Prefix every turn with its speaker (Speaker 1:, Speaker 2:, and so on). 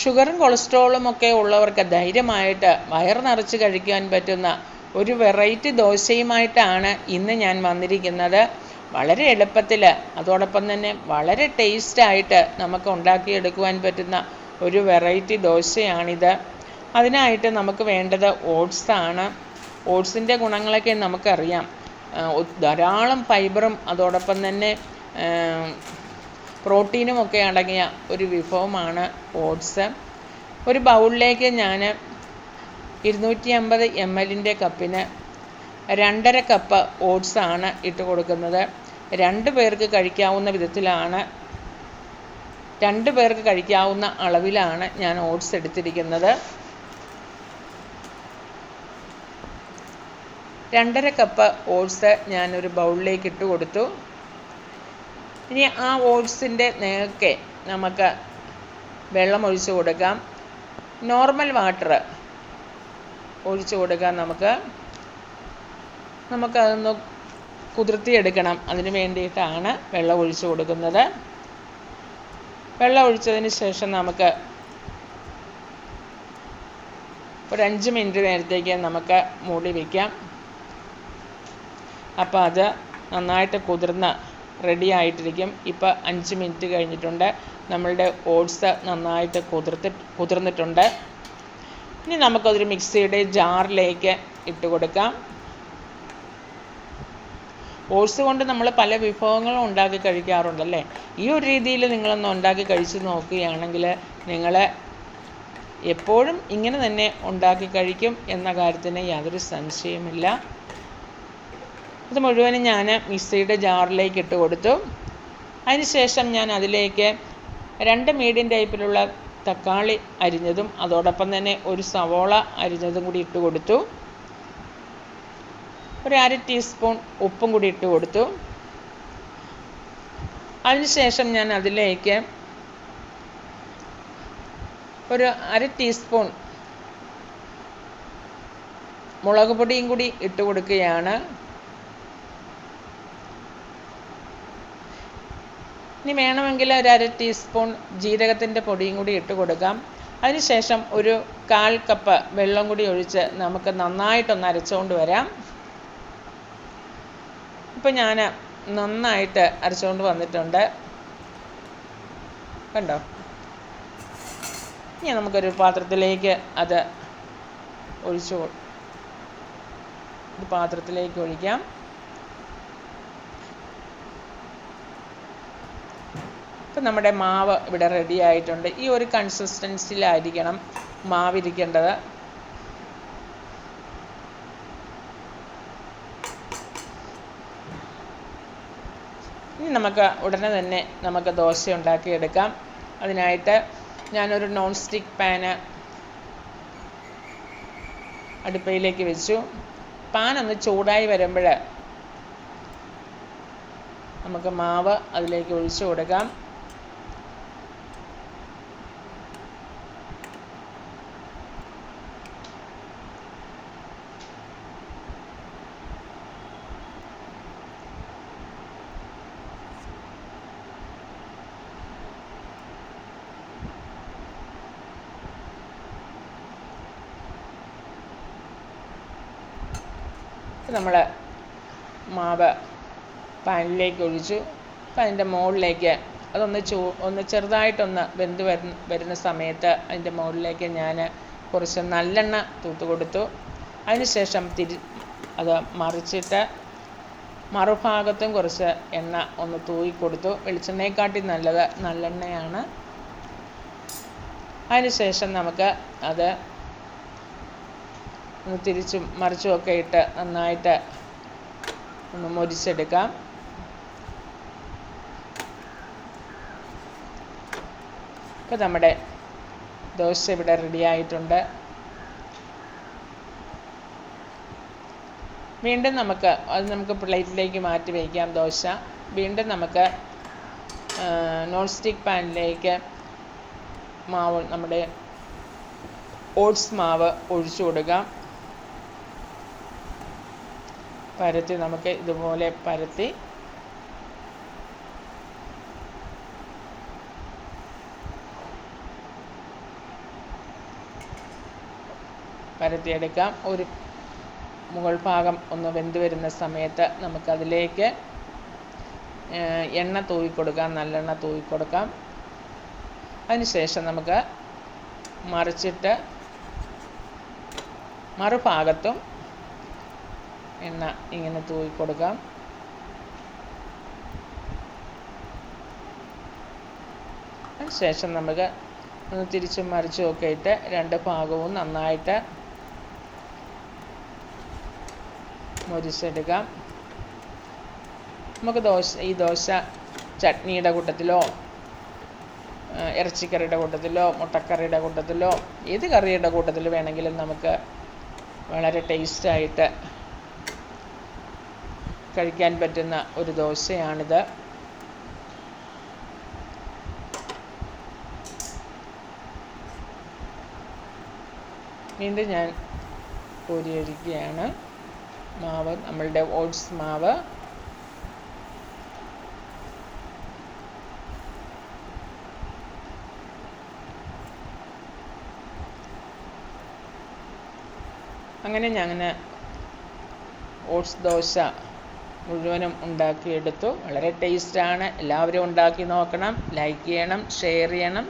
Speaker 1: ഷുഗറും കൊളസ്ട്രോളും ഒക്കെ ഉള്ളവർക്ക് ധൈര്യമായിട്ട് വയർ നിറച്ച് കഴിക്കാൻ പറ്റുന്ന ഒരു വെറൈറ്റി ദോശയുമായിട്ടാണ് ഇന്ന് ഞാൻ വന്നിരിക്കുന്നത്. വളരെ എളുപ്പത്തിൽ അതോടൊപ്പം തന്നെ വളരെ ടേസ്റ്റായിട്ട് നമുക്ക് ഉണ്ടാക്കിയെടുക്കുവാൻ പറ്റുന്ന ഒരു വെറൈറ്റി ദോശയാണിത്. അതിനായിട്ട് നമുക്ക് വേണ്ടത് ഓട്സ് ആണ്. ഓട്സിന്റെ ഗുണങ്ങളൊക്കെ നമുക്കറിയാം. ധാരാളം ഫൈബറും അതോടൊപ്പം തന്നെ പ്രോട്ടീനും ഒക്കെ അടങ്ങിയ ഒരു വിഭവമാണ് ഓട്സ്. ഒരു ബൗളിലേക്ക് ഞാൻ ഇരുന്നൂറ്റി അമ്പത് എം എല്ലിന്റെ കപ്പിന് രണ്ടര കപ്പ് ഓട്സാണ് ഇട്ട് കൊടുക്കുന്നത്. രണ്ട് പേർക്ക് കഴിക്കാവുന്ന വിധത്തിലാണ് രണ്ട് പേർക്ക് കഴിക്കാവുന്ന അളവിലാണ് ഞാൻ ഓട്സ് എടുത്തിരിക്കുന്നത്. രണ്ടര കപ്പ് ഓട്സ് ഞാനൊരു ബൗളിലേക്ക് ഇട്ട് കൊടുത്തു. ഇനി ആ ഓട്സിന്റെ നേർക്ക് നമുക്ക് വെള്ളം ഒഴിച്ച് കൊടുക്കാം. നോർമൽ വാട്ടർ ഒഴിച്ച് കൊടുക്കാം നമുക്ക്. നമുക്കതൊന്ന് കുതിർത്തിയെടുക്കണം. അതിന് വേണ്ടിയിട്ടാണ് വെള്ളം ഒഴിച്ച് കൊടുക്കുന്നത്. വെള്ളം ഒഴിച്ചതിന് ശേഷം നമുക്ക് ഒരു അഞ്ച് മിനിറ്റ് നേരത്തേക്ക് നമുക്ക് മൂടി വയ്ക്കാം അപ്പോൾ അത് നന്നായിട്ട് കുതിർന്ന് റെഡി ആയിട്ടിരിക്കും. ഇപ്പോൾ അഞ്ച് മിനിറ്റ് കഴിഞ്ഞിട്ടുണ്ട്. നമ്മളുടെ ഓട്സ് നന്നായിട്ട് കുതിർത്തി കുതിർന്നിട്ടുണ്ട്. ഇനി നമുക്കതൊരു മിക്സിയുടെ ജാറിലേക്ക് ഇട്ട് കൊടുക്കാം. ഓട്സ് കൊണ്ട് നമ്മൾ പല വിഭവങ്ങളും ഉണ്ടാക്കി കഴിക്കാറുണ്ടല്ലേ? ഈ ഒരു രീതിയിൽ നിങ്ങളൊന്ന് ഉണ്ടാക്കി കഴിച്ച് നോക്കുകയാണെങ്കിൽ നിങ്ങൾ എപ്പോഴും ഇങ്ങനെ തന്നെ ഉണ്ടാക്കി കഴിക്കും എന്ന കാര്യത്തിന് യാതൊരു സംശയമില്ല ഇത് മുഴുവനും ഞാൻ മിക്സിയുടെ ജാറിലേക്ക് ഇട്ട് കൊടുത്തു. അതിനുശേഷം ഞാൻ അതിലേക്ക് രണ്ട് മീഡിയം ടൈപ്പിലുള്ള തക്കാളി അരിഞ്ഞതും അതോടൊപ്പം തന്നെ ഒരു സവോള അരിഞ്ഞതും കൂടി ഇട്ട് കൊടുത്തു. ഒരു അര ടീസ്പൂൺ ഉപ്പും കൂടി ഇട്ട് കൊടുത്തു. അതിനുശേഷം ഞാൻ അതിലേക്ക് ഒരു അര ടീസ്പൂൺ മുളക് പൊടിയും കൂടി ഇട്ട് കൊടുക്കുകയാണ്. ഇനി വേണമെങ്കിൽ ഒരു അര ടീസ്പൂൺ ജീരകത്തിന്റെ പൊടിയും കൂടി ഇട്ട് കൊടുക്കാം. അതിനുശേഷം ഒരു കാൽ കപ്പ് വെള്ളം കൂടി ഒഴിച്ച് നമുക്ക് നന്നായിട്ടൊന്ന് അരച്ചുകൊണ്ട് വരാം. ഇപ്പം ഞാൻ നന്നായിട്ട് അരച്ചുകൊണ്ട് വന്നിട്ടുണ്ട്. കണ്ടോ? ഇനി നമുക്കൊരു പാത്രത്തിലേക്ക് അത് ഒഴിച്ചു പാത്രത്തിലേക്ക് ഒഴിക്കാം. നമ്മുടെ മാവ് ഇവിടെ റെഡി ആയിട്ടുണ്ട്. ഈ ഒരു കൺസിസ്റ്റൻസിയിലായിരിക്കണം മാവ് ഇരിക്കേണ്ടത് ഇനി നമുക്ക് ഉടനെ തന്നെ നമുക്ക് ദോശ ഉണ്ടാക്കിയെടുക്കാം. അതിനായിട്ട് ഞാനൊരു നോൺ സ്റ്റിക്ക് പാന് അടുപ്പയിലേക്ക് വെച്ചു. പാൻ ഒന്ന് ചൂടായി വരുമ്പോൾ നമുക്ക് മാവ് അതിലേക്ക് ഒഴിച്ചു കൊടുക്കാം. നമ്മൾ മാവ് പാനിലേക്ക് ഒഴിച്ചു അപ്പം അതിന്റെ മുകളിലേക്ക് അതൊന്ന് ചൂ ഒന്ന് ചെറുതായിട്ടൊന്ന് വെന്ത് വരുന്ന വരുന്ന സമയത്ത് അതിന്റെ മുകളിലേക്ക് ഞാൻ കുറച്ച് നല്ലെണ്ണ തൂത്ത് കൊടുത്തു. അതിനുശേഷം തിരി അത് മറിച്ചിട്ട് മറുഭാഗത്തും കുറച്ച് എണ്ണ ഒന്ന് തൂയി കൊടുത്തു. വെളിച്ചെണ്ണയെക്കാട്ടി നല്ലത് നല്ലെണ്ണയാണ്. അതിനുശേഷം നമുക്ക് അത് തിരിച്ചും മറിച്ചും ഒക്കെ ഇട്ട് നന്നായിട്ട് ഒന്ന് മൊരിച്ചെടുക്കാം. ഇപ്പം നമ്മുടെ ദോശ ഇവിടെ റെഡി ആയിട്ടുണ്ട്. വീണ്ടും നമുക്ക് അത് നമുക്ക് പ്ലേറ്റിലേക്ക് മാറ്റി വയ്ക്കാം ദോശ. വീണ്ടും നമുക്ക് നോൺ സ്റ്റിക്ക് പാനിലേക്ക് മാവ് നമ്മുടെ ഓട്സ് മാവ് ഒഴിച്ചു കൊടുക്കാം. പരത്തി നമുക്ക് ഇതുപോലെ പരത്തി പരത്തിയെടുക്കാം. ഒരു മുകൾ ഭാഗം ഒന്ന് വെന്ത് വരുന്ന സമയത്ത് നമുക്കതിലേക്ക് എണ്ണ തൂവി കൊടുക്കാം നല്ലെണ്ണ തൂവി കൊടുക്കാം അതിനുശേഷം നമുക്ക് മറിച്ചിട്ട് മറുഭാഗത്തും എണ്ണ ഇങ്ങനെ തൂവി കൊടുക്കാം ശേഷം നമുക്ക് ഒന്ന് തിരിച്ചും മറിച്ചും ഒക്കെ ഇട്ട് രണ്ട് ഭാഗവും നന്നായിട്ട് മുരിച്ചെടുക്കാം നമുക്ക് ദോശ ഈ ദോശ ചട്നിയുടെ കൂട്ടത്തിലോ ഇറച്ചിക്കറിയുടെ കൂട്ടത്തിലോ മുട്ടക്കറിയുടെ കൂട്ടത്തിലോ ഏത് കറിയുടെ കൂട്ടത്തിൽ വേണമെങ്കിലും നമുക്ക് വളരെ ടേസ്റ്റായിട്ട് കഴിക്കാൻ പറ്റുന്ന ഒരു ദോശയാണിത്. വീണ്ടും ഞാൻ കോരിയൊഴിക്കുകയാണ് മാവ് നമ്മളുടെ ഓട്സ് മാവ്. അങ്ങനെ ഞാൻ ഓട്സ് ദോശ മുഴുവനും ഉണ്ടാക്കിയെടുത്തു. വളരെ ടേസ്റ്റാണ് എല്ലാവരും ഉണ്ടാക്കി നോക്കണം. ലൈക്ക് ചെയ്യണം ഷെയർ ചെയ്യണം.